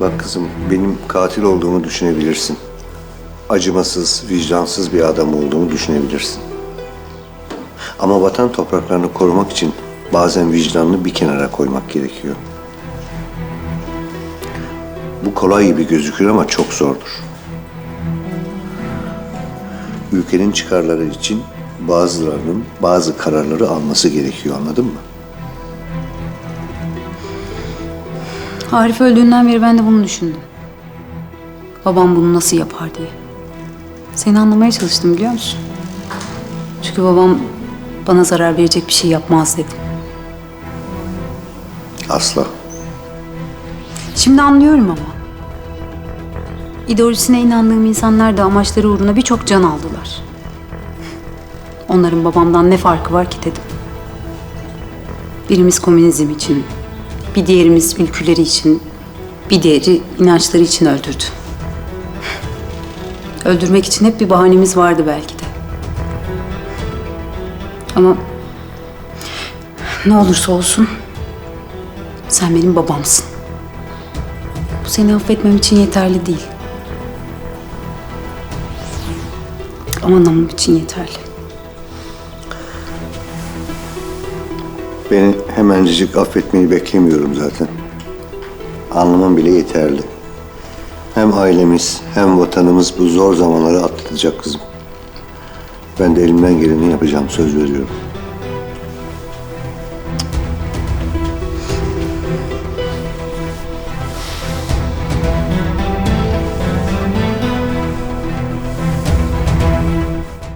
Bak kızım, benim katil olduğumu düşünebilirsin. Acımasız, vicdansız bir adam olduğumu düşünebilirsin. Ama vatan topraklarını korumak için bazen vicdanını bir kenara koymak gerekiyor. Bu kolay gibi gözükür ama çok zordur. Ülkenin çıkarları için bazılarının bazı kararları alması gerekiyor anladın mı? Arif öldüğünden beri ben de bunu düşündüm. Babam bunu nasıl yapar diye. Seni anlamaya çalıştım biliyor musun? Çünkü babam bana zarar verecek bir şey yapmaz dedim. Asla. Şimdi anlıyorum ama. İdeolojisine inandığım insanlar da amaçları uğruna birçok can aldılar. Onların babamdan ne farkı var ki dedim. Birimiz komünizm için, bir diğerimiz ülküleri için, bir diğeri inançları için öldürdü. Öldürmek için hep bir bahanemiz vardı belki de. Ama ne olursa olsun sen benim babamsın. Bu seni affetmem için yeterli değil. Ama namım için yeterli. Beni hemencecik affetmeyi beklemiyorum zaten. Anlamam bile yeterli. Hem ailemiz hem vatanımız bu zor zamanları atlatacak kızım. Ben de elimden geleni yapacağım söz veriyorum.